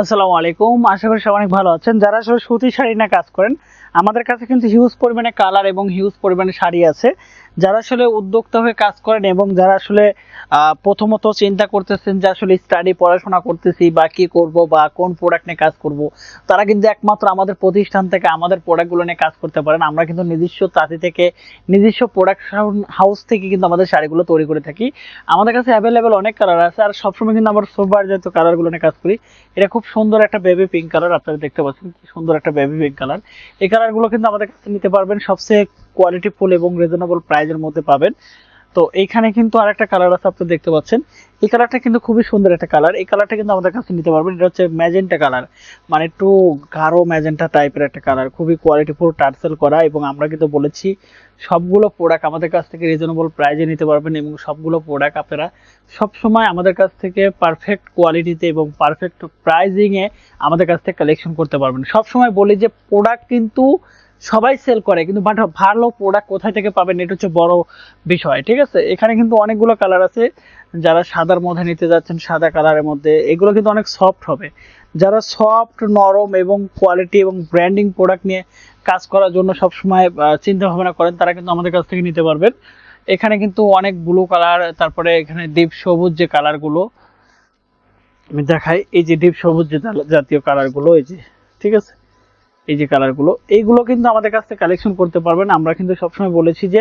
আসসালামু আলাইকুম। আশা করি সবাই অনেক ভালো আছেন। যারা আসলে সুতি শাড়ি না কাজ করেন, আমাদের কাছে কিন্তু হিউজ পরিমাণে কালার এবং হিউজ পরিমাণে শাড়ি আছে। যারা আসলে উদ্যোক্তা হয়ে কাজ করেন এবং যারা আসলে প্রথমত চিন্তা করতেছেন যে আসলে স্টাডি পড়াশোনা করতেছি বা কি করব বা কোন প্রোডাক্ট নিয়ে কাজ করব, তারা কিন্তু একমাত্র আমাদের প্রতিষ্ঠান থেকে আমাদের প্রোডাক্টগুলো নিয়ে কাজ করতে পারেন। আমরা কিন্তু নিজস্ব তাঁতি থেকে, নিজস্ব প্রোডাকশন হাউস থেকে কিন্তু আমাদের শাড়িগুলো তৈরি করে থাকি। আমাদের কাছে অ্যাভেলেবেল অনেক কালার আছে আর সবসময় কিন্তু আমরা সোবার জাতীয় কালারগুলো নিয়ে কাজ করি। এটা খুব সুন্দর একটা বেবি পিঙ্ক কালার আপনারা দেখতে পাচ্ছেন কি সুন্দর একটা বেবি পিঙ্ক কালার এই কালারগুলো কিন্তু আমাদের কাছে নিতে পারবেন সবচেয়ে কোয়ালিটি ফুল এবং রিজনেবল প্রাইজের মধ্যে পাবেন। তো এইখানে কিন্তু আর একটা কালার আছে, আপনি দেখতে পাচ্ছেন। এই কালারটা কিন্তু খুবই সুন্দর একটা কালার এই কালারটা কিন্তু আমাদের কাছে নিতে পারবেন। এটা হচ্ছে ম্যাজেন্টা কালার মানে একটু গাঢ় ম্যাজেন্টা টাইপের একটা কালার খুবই কোয়ালিটি ফুল টার্সেল করা এবং আমরা কিন্তু বলেছি, সবগুলো প্রোডাক্ট আমাদের কাছ থেকে রিজনেবল প্রাইজে নিতে পারবেন এবং সবগুলো প্রোডাক্ট আপনারা সব সময় আমাদের কাছ থেকে পারফেক্ট কোয়ালিটিতে এবং পারফেক্ট প্রাইজিংয়ে আমাদের কাছ থেকে কালেকশন করতে পারবেন। সব সময় বলি যে প্রোডাক্ট কিন্তু সবাই সেল করে, কিন্তু বাট ভালো প্রোডাক্ট কোথায় থেকে পাবেন এটা হচ্ছে বড় বিষয়, ঠিক আছে? এখানে কিন্তু অনেকগুলো কালার আছে, যারা সাদার মধ্যে নিতে যাচ্ছেন, সাদা কালারের মধ্যে, এগুলো কিন্তু অনেক সফট হবে। যারা সফট নরম এবং কোয়ালিটি এবং ব্র্যান্ডিং প্রোডাক্ট নিয়ে কাজ করার জন্য সবসময় চিন্তা ভাবনা করেন, তারা কিন্তু আমাদের কাছ থেকে নিতে পারবেন। এখানে কিন্তু অনেক ব্লু কালার তারপরে এখানে ডিপ সবুজ যে কালারগুলো আমি দেখাই, এই যে ডিপ সবুজ যে জাতীয় কালারগুলো এই যে, ঠিক আছে? এই যে কালারগুলো এইগুলো কিন্তু আমাদের কাছ থেকে কালেকশন করতে পারবেন। আমরা কিন্তু সবসময় বলেছি যে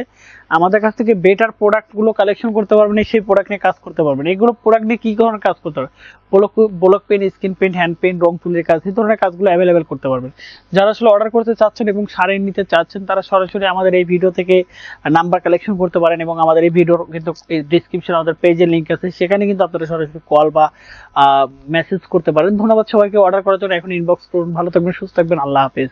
আমাদের কাছ থেকে বেটার প্রোডাক্টগুলো কালেকশন করতে পারবেন সেই প্রোডাক্ট নিয়ে কাজ করতে পারবেন। এইগুলো প্রোডাক্ট নিয়ে কী ধরনের কাজ করতে পারবেন? Block block pen screen paint hand paint রং তুলির কাজ, এই ধরনের কাজগুলো অ্যাভেলেবেল করতে পারবেন। যারা আসলে অর্ডার করতে চাচ্ছেন এবং শাড়ি নিতে চাচ্ছেন, তারা সরাসরি আমাদের এই ভিডিও থেকে নাম্বার কালেকশন করতে পারেন এবং আমাদের এই ভিডিওর কিন্তু ডিসক্রিপশন আমাদের পেজের লিঙ্ক আছে, সেখানে কিন্তু আপনারা সরাসরি কল বা মেসেজ করতে পারেন। ধন্যবাদ সবাইকে অর্ডার করার জন্য। এখন ইনবক্স করুন। ভালো থাকবেন, সুস্থ থাকবেন। আল্লাহ office.